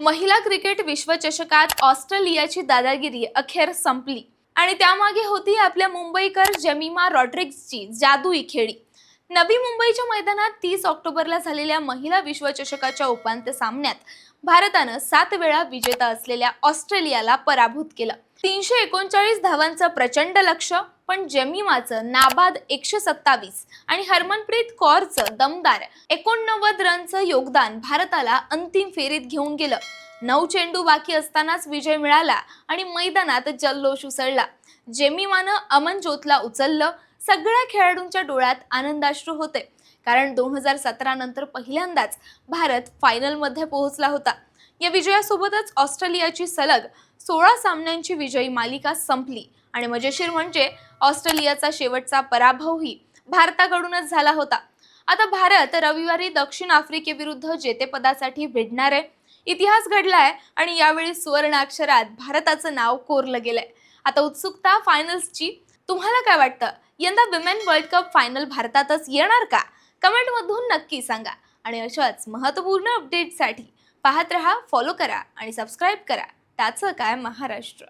महिला क्रिकेट विश्वचषकात ऑस्ट्रेलियाची दादागिरी अखेर संपली. आणि त्यामागे होती आपल्या मुंबईकर जमीमा रॉड्रिग्सची जादुई खेळी. नवी मुंबईच्या मैदानात तीस ऑक्टोबरला झालेल्या महिला विश्वचषकाच्या उपांत्य सामन्यात भारतानं सात वेळा विजेता असलेल्या ऑस्ट्रेलियाला पराभूत केलं. तीनशे एकोणचाळीस धावांचं प्रचंड लक्ष पण जमीमाचं नाबाद एकशे सत्तावीस आणि हरमनप्रीत कौरचं दमदार एकोणनव्वद रनचं योगदान भारताला अंतिम फेरीत घेऊन गेलं. नऊ चेंडू बाकी असतानाच विजय मिळाला आणि मैदानात जल्लोष उसळला. जेमिमानं अमन ज्योतला उचललं सगळ्या खेळाडूंच्या डोळ्यात आनंदाश्रू होते. कारण दोन हजार सतरा नंतर पहिल्यांदाच भारत फायनलमध्ये पोहोचला होता. या विजयासोबतच ऑस्ट्रेलियाची सलग सोळा सामन्यांची विजयी मालिका संपली. आणि मजेशीर म्हणजे ऑस्ट्रेलियाचा शेवटचा पराभवही भारताकडूनच झाला होता. आता भारत रविवारी दक्षिण आफ्रिकेविरुद्ध जेतेपदासाठी भिडणार आहे. इतिहास घडलाय आणि यावेळी सुवर्ण अक्षरात भारताचं नाव कोरलं गेलंय. आता उत्सुकता फायनल्सची तुम्हाला काय वाटतं? यंदा विमेन वर्ल्ड कप फायनल भारतातच येणार का? कमेंटमधून नक्की सांगा. आणि अशाच महत्त्वपूर्ण अपडेटसाठी पाहत रहा फॉलो करा आणि सबस्क्राईब करा. त्याचं काय महाराष्ट्र?